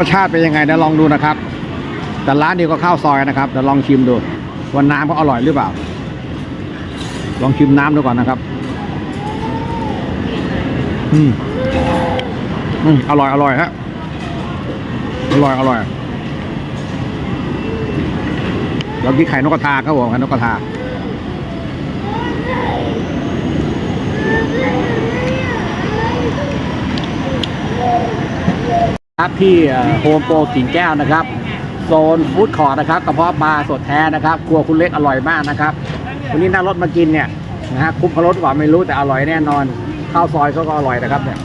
รสชาติเป็นยังไงเดี๋ยวลองดูนะครับ แต่ร้านนี้ก็ข้าวซอยนะครับเดี๋ยวลองชิมดูว่าน้ำเขาอร่อยหรือเปล่า ลองชิมน้ำดูก่อนนะครับ อืมอืมอร่อยอร่อยฮะอร่อยอร่อยเรากินไข่นกกระทาครับผมไข่นกกระทา ครับที่โฮมโปรกิ่งแก้วนะครับ โซนฟู้ดคอร์ทนะครับกระเพาะปลาสดแท้นะครับ ครัวคุณเล็กอร่อยมากนะครับ วันนี้นั่งรถมากินเนี่ยนะฮะคุ้มพรสกว่าไม่รู้แต่อร่อยแน่นอน ข้าวซอยเขาก็อร่อยนะครับเนี่ย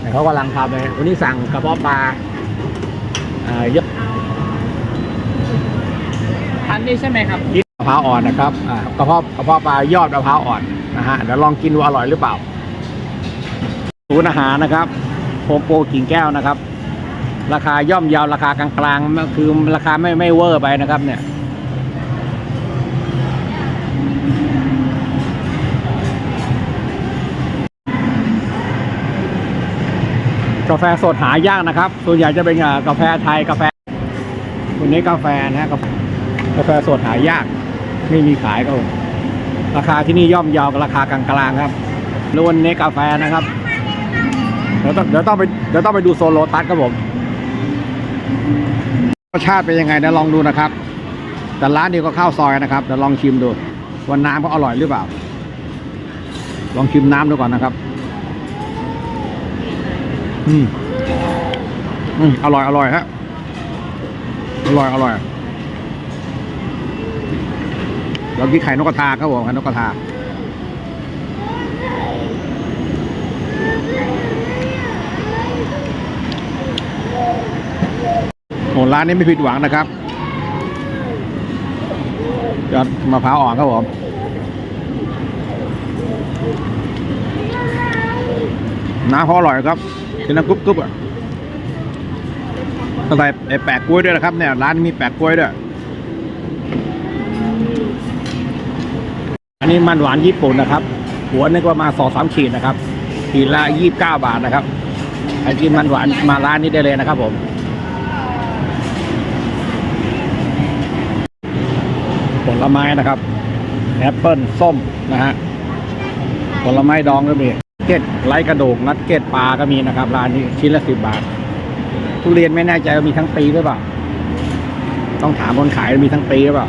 แต่เขากำลังทำเลยวันนี้สั่งกระเพาะปลาเอ่อเยอะทันนี่ใช่ไหมครับมะพร้าวอ่อนนะครับอ่ากระเพาะกระเพาะปลายอดมะพร้าวอ่อนนะฮะเดี๋ยวลองกินดูอร่อยหรือเปล่าศูนย์อาหารนะครับโฮมโปรกิ่งแก้วนะครับ ราคาย่อมยาวราคากลางๆคือราคาไม่ไม่เวอร์ไปนะครับเนี่ยกาแฟสดหายากนะครับ ส่วนใหญ่จะเป็นกาแฟไทยกาแฟวันนี้กาแฟนะกาแฟกาแฟสดหายาก ไม่มีขายก็ราคาที่นี่ย่อมยาวกับราคากลางๆครับแล้ววันนี้กาแฟนะครับ เดี๋ยวต้องเดี๋ยวต้องไปเดี๋ยวต้องไปดูโซโลตัสครับผม รสชาติเป็นยังไงเดี๋ยวลองดูนะครับ แต่ร้านนี้ก็ข้าวซอยนะครับเดี๋ยวลองชิมดูว่าน้ำเขาอร่อยหรือเปล่า ลองชิมน้ำดูก่อนนะครับ อืมอืมอร่อยอร่อยฮะอร่อยอร่อยเรากินไข่นกกระทาครับผมไข่นกกระทา โอ้ร้านนี้ไม่ผิดหวังนะครับยอดมะพร้าวอ่อนครับผมน้ำเขาอร่อยครับกินน้ำกรุบกรุบอะใส่ไอ้แปะกล้วยด้วยนะครับเนี่ยร้านมีแปะกล้วยด้วย อันนี้มันหวานญี่ปุ่นนะครับ หัวนึกว่ามาสองสามขีดนะครับขีดละยี่สิบเก้าบาทนะครับใครกินมันหวานมาร้านนี้ได้เลยนะครับผม ลไม้นะครับแอปเปิลส้มนะฮะผลไม้ดองก็มีเก็ดไร้กระดูกนัดเก็ดปลาก็มีนะครับร้านนี้ชิ้นละสิบบาท ทุเรียนไม่แน่ใจว่ามีทั้งปีหรือเปล่า ต้องถามคนขายมีทั้งปีหรือเปล่า